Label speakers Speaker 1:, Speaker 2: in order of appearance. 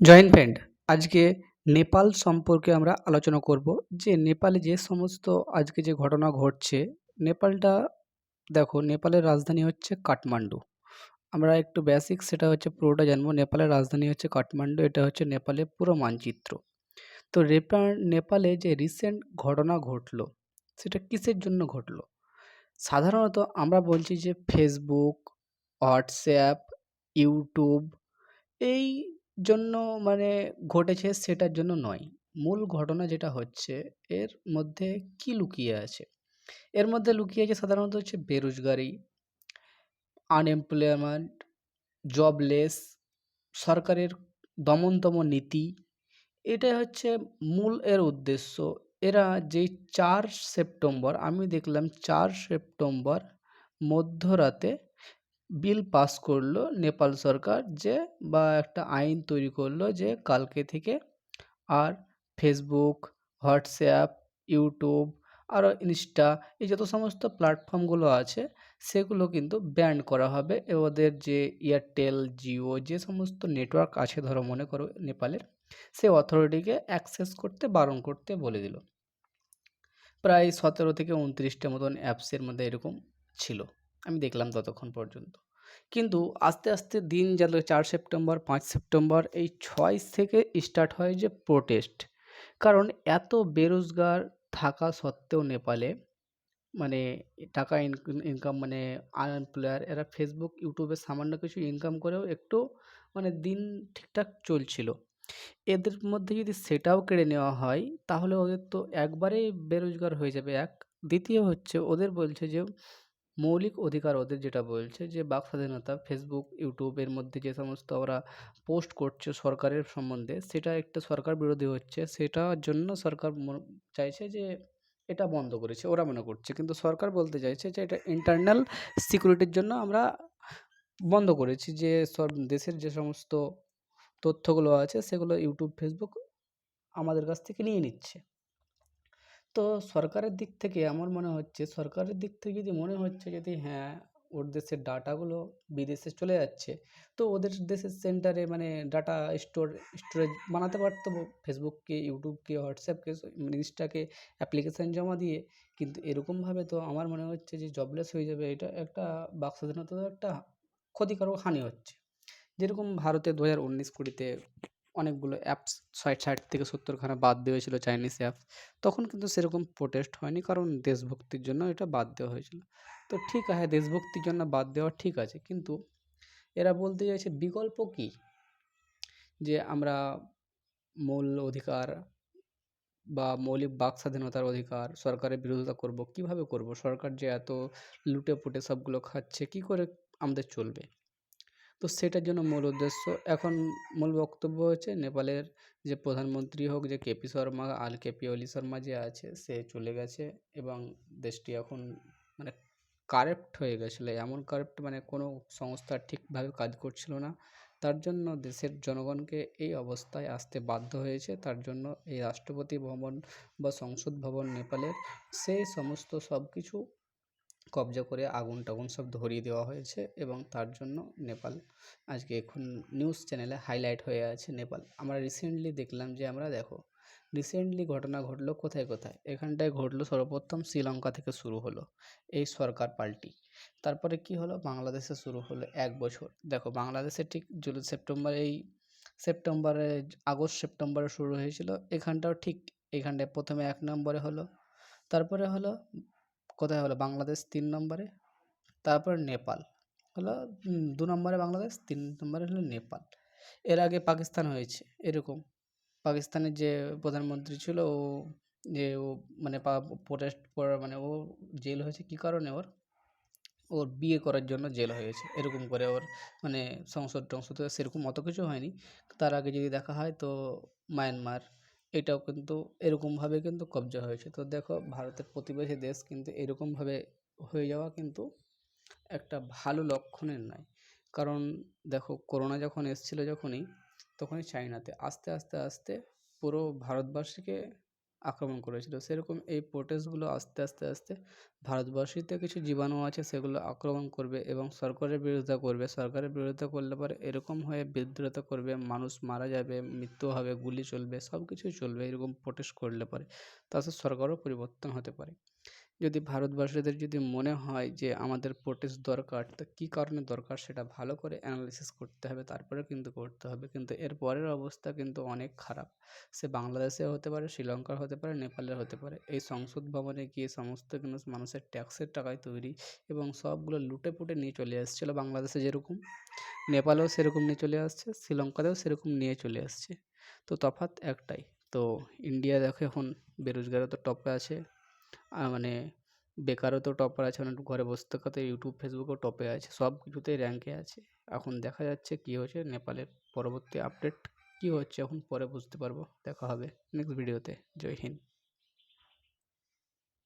Speaker 1: Join friend, আজকে নেপাল সম্পর্কে আমরা আলোচনা করব। যে নেপালে যে সমস্ত আজকে যে ঘটনা ঘটছে, নেপালটা দেখো, নেপালের রাজধানী হচ্ছে কাঠমান্ডু। আমরা একটু বেসিক সেটা হচ্ছে পুরোটা জানব। নেপালের রাজধানী হচ্ছে কাঠমান্ডু, এটা হচ্ছে নেপালের পুরো মানচিত্র। তো নেপালে যে রিসেন্ট ঘটনা ঘটলো, সেটা কিসের জন্য ঘটলো? সাধারণত আমরা বলছি যে ফেসবুক হোয়াটসঅ্যাপ ইউটিউব এই জন্য মানে ঘটেছে সেটার জন্য নয়। মূল ঘটনা যেটা হচ্ছে, এর মধ্যে কি লুকিয়ে আছে? এর মধ্যে লুকিয়ে আছে সাধারণত হচ্ছে বেরোজগারি আনএমপ্লয়মেন্ট জবলেস সরকারের দমনতম নীতি। এটাই হচ্ছে মূল এর উদ্দেশ্য। এরা যেই চার সেপ্টেম্বর, আমি দেখলাম চার সেপ্টেম্বর মধ্যরাতে বিল পাস করল নেপাল সরকার যে বা একটা আইন তৈরি করল যে কালকে থেকে আর ফেসবুক হোয়াটসঅ্যাপ ইউটিউব আরও ইনস্টা এই যত সমস্ত প্ল্যাটফর্মগুলো আছে সেগুলো কিন্তু ব্যান করা হবে। ওদের যে এয়ারটেল জিও যে সমস্ত নেটওয়ার্ক আছে ধরো মনে করো নেপালের সে অথরিটিকে অ্যাক্সেস করতে, বারণ করতে বলে দিল। প্রায় সতেরো থেকে উনত্রিশটা মতন অ্যাপসের মধ্যে এরকম ছিল। আমি দেখলাম ততক্ষণ পর্যন্ত। কিন্তু আস্তে আস্তে দিন গেল চার সেপ্টেম্বর, পাঁচ সেপ্টেম্বর, এই ছয় থেকে স্টার্ট হয় যে প্রোটেস্ট কারণ এত বেরোজগার থাকা সত্ত্বেও নেপালে মানে টাকা ইনকাম মানে আনএমপ্লয়ার এরা ফেসবুক ইউটিউবে সামান্য কিছু ইনকাম করেও একটু মানে দিন ঠিকঠাক চলছিল। এদের মধ্যে যদি সেটাও কেড়ে নেওয়া হয়, তাহলে ওদের তো একবারেই বেরোজগার হয়ে যাবে এক। দ্বিতীয় হচ্ছে, ওদের বলছে যে মৌলিক অধিকার ওদের যেটা বলছে যে, বাক স্বাধীনতা ফেসবুক ইউটিউবের মধ্যে যে সমস্ত ওরা পোস্ট করছে সরকারের সম্বন্ধে, সেটা একটা সরকার বিরোধী হচ্ছে। সেটার জন্য সরকার চাইছে যে, এটা বন্ধ করেছে, ওরা মনে করছে। কিন্তু সরকার বলতে চাইছে যে, এটা ইন্টারনাল সিকিউরিটির জন্য আমরা বন্ধ করেছি যে, সব দেশের যে সমস্ত তথ্যগুলো আছে, সেগুলো ইউটিউব ফেসবুক আমাদের কাছ থেকে নিয়ে নিচ্ছে। তো সরকারের দিক থেকে আমার মনে হচ্ছে, সরকারের দিক থেকে যদি মনে হচ্ছে যদি হ্যাঁ ওর দেশের ডাটাগুলো বিদেশে চলে যাচ্ছে, তো ওদের দেশের সেন্টারে মানে ডাটা স্টোর, স্টোরেজ বানাতে পারতো ফেসবুককে, ইউটিউবকে, হোয়াটসঅ্যাপকে ইনস্টাকে অ্যাপ্লিকেশান জমা দিয়ে। কিন্তু এরকমভাবে তো আমার মনে হচ্ছে যে জবলেস হয়ে যাবে, এটা একটা বাক স্বাধীনতার একটা ক্ষতিকারক হানি হচ্ছে। যেরকম ভারতে দু হাজার উনিশ কুড়িতে অনেকগুলো অ্যাপস ষাট ষাট থেকে সত্তরখানা বাদ দেওয়া হয়েছিল চাইনিজ অ্যাপস তখন কিন্তু সেরকম প্রোটেস্ট হয়নি, কারণ দেশভক্তির জন্য এটা বাদ দেওয়া হয়েছিল। তো ঠিক আছে, দেশভক্তির জন্য বাদ দেওয়া ঠিক আছে, কিন্তু এরা বলতে চাইছে বিকল্প কী? যে আমরা মূল অধিকার বা মৌলিক বাক স্বাধীনতার অধিকার, সরকারের বিরোধিতা করব, কীভাবে করব? সরকার যে এত লুটে পুটে সবগুলো খাচ্ছে, কি করে আমাদের চলবে? তো সেটার জন্য মূল উদ্দেশ্য। এখন মূল বক্তব্য হচ্ছে নেপালের যে প্রধানমন্ত্রী হোক, যে কেপি শর্মা, আল কেপি, অলি শর্মা যে আছে, সে চলে গেছে এবং দেশটি এখন মানে কারেপ্ট হয়ে গেছিল। এমন কারেপ্ট মানে কোনো সংস্থা ঠিকভাবে কাজ করছিল না। তার জন্য দেশের জনগণকে এই অবস্থায় আসতে বাধ্য হয়েছে। তার জন্য এই রাষ্ট্রপতি ভবন বা সংসদ ভবন নেপালের সেই সমস্ত সব কিছু কবজা করে আগুন টাগুন সব ধরিয়ে দেওয়া হয়েছে এবং তার জন্য নেপাল আজকে এখন নিউজ চ্যানেলে হাইলাইট হয়ে আছে নেপাল। আমরা রিসেন্টলি দেখলাম যে আমরা দেখো রিসেন্টলি ঘটনা ঘটলো কোথায় কোথায়? এখানটায় ঘটলো সর্বপ্রথম শ্রীলঙ্কা থেকে শুরু হলো এই সরকার পাল্টি। তারপরে কি হলো? বাংলাদেশে শুরু হলো এক বছর। দেখো, বাংলাদেশে ঠিক জুলাই সেপ্টেম্বর এই সেপ্টেম্বরে, আগস্ট, সেপ্টেম্বরে শুরু হয়েছিল। এখানটাও ঠিক এখানটায় প্রথমে এক নম্বরে হলো। তারপরে হলো কোথায় হলো? বাংলাদেশ তিন নম্বরে, তারপর নেপাল হলো দু নম্বরে বাংলাদেশ, তিন নম্বরে হলো নেপাল। এর আগে পাকিস্তান হয়েছে, এরকম। পাকিস্তানের যে প্রধানমন্ত্রী ছিল, ও যে ও মানে প্রোটেস্ট করার মানে ও জেল হয়েছে, কী কারণে ওর? ওর বিয়ে করার জন্য জেল হয়েছে, এরকম করে ওর মানে সংসদ টংসদ, সেরকম অত কিছু হয়নি। তার আগে যদি দেখা হয় তো মায়ানমার এটাও কিন্তু এরকমভাবে কিন্তু কবজা হয়েছে। তো দেখো, ভারতের প্রতিবেশী দেশ কিন্তু এরকমভাবে হয়ে যাওয়া কিন্তু একটা ভালো লক্ষণের নয়। কারণ দেখো করোনা যখন এসেছিল যখনই, তখনই চাইনাতে আস্তে আস্তে আস্তে পুরো ভারতবাসীকে আক্রমণ করেছিল। সেরকম এই প্রোটেস্টগুলো আস্তে আস্তে আস্তে ভারতবর্ষীতে কিছু জীবাণু আছে, সেগুলো আক্রমণ করবে এবং সরকারের বিরুদ্ধে করবে। সরকারের বিরুদ্ধে করলে পরে এরকম হয়ে বিদ্রোহিতা করবে, মানুষ মারা যাবে, মৃত্যু হবে, গুলি চলবে সব কিছুই চলবে, এরকম প্রোটেস্ট করলে পরে। তাতে সরকারও পরিবর্তন হতে পারে। যদি ভারতবাসীদের যদি মনে হয় যে আমাদের প্রোটেস্ট দরকার, তো কী কারণে দরকার সেটা ভালো করে অ্যানালিসিস করতে হবে তারপরে কিন্তু করতে হবে। কিন্তু এর পরের অবস্থা কিন্তু অনেক খারাপ। সে বাংলাদেশে হতে পারে শ্রীলঙ্কার হতে পারে নেপালের হতে পারে। এই সংসদ ভবনে গিয়ে সমস্ত কিন্তু মানুষের ট্যাক্সের টাকায় তৈরি এবং সবগুলো লুটে পুটে নিয়ে চলে এসেছিল বাংলাদেশে যেরকম। নেপালেও সেরকম নিয়ে চলে আসছে, শ্রীলঙ্কাতেও সেরকম নিয়ে চলে আসছে। তো তফাৎ একটাই। তো ইন্ডিয়া দেখো এখন বেরোজগারও তো টপে আছে। মানে বেকারত্ব টপার আছে মানে ঘরে বসে থাকাতে ইউটিউব ফেসবুকও টপে আছে, সব কিছুতেই র্যাঙ্কে আছে। এখন দেখা যাচ্ছে কী হচ্ছে নেপালের পরবর্তী আপডেট কী হচ্ছে এখন পরে বুঝতে পারব, দেখা হবে নেক্সট ভিডিওতে জয় হিন্দ।